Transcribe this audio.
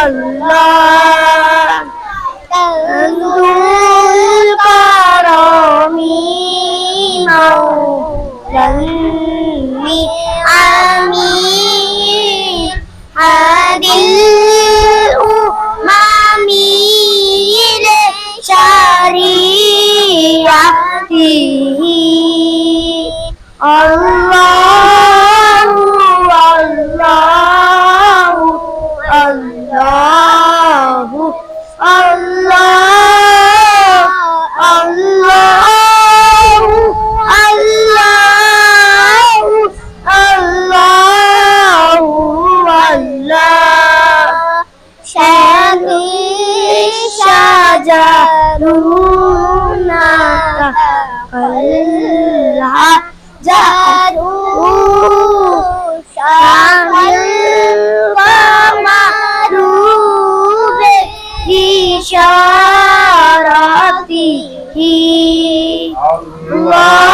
আল্লাহ তন্দুল পারমি মাওলানি আমি হাদিল উমামি রে শারিয়াতি আল্লাহ جارونا قلها جارو شام القمر بإشارته الله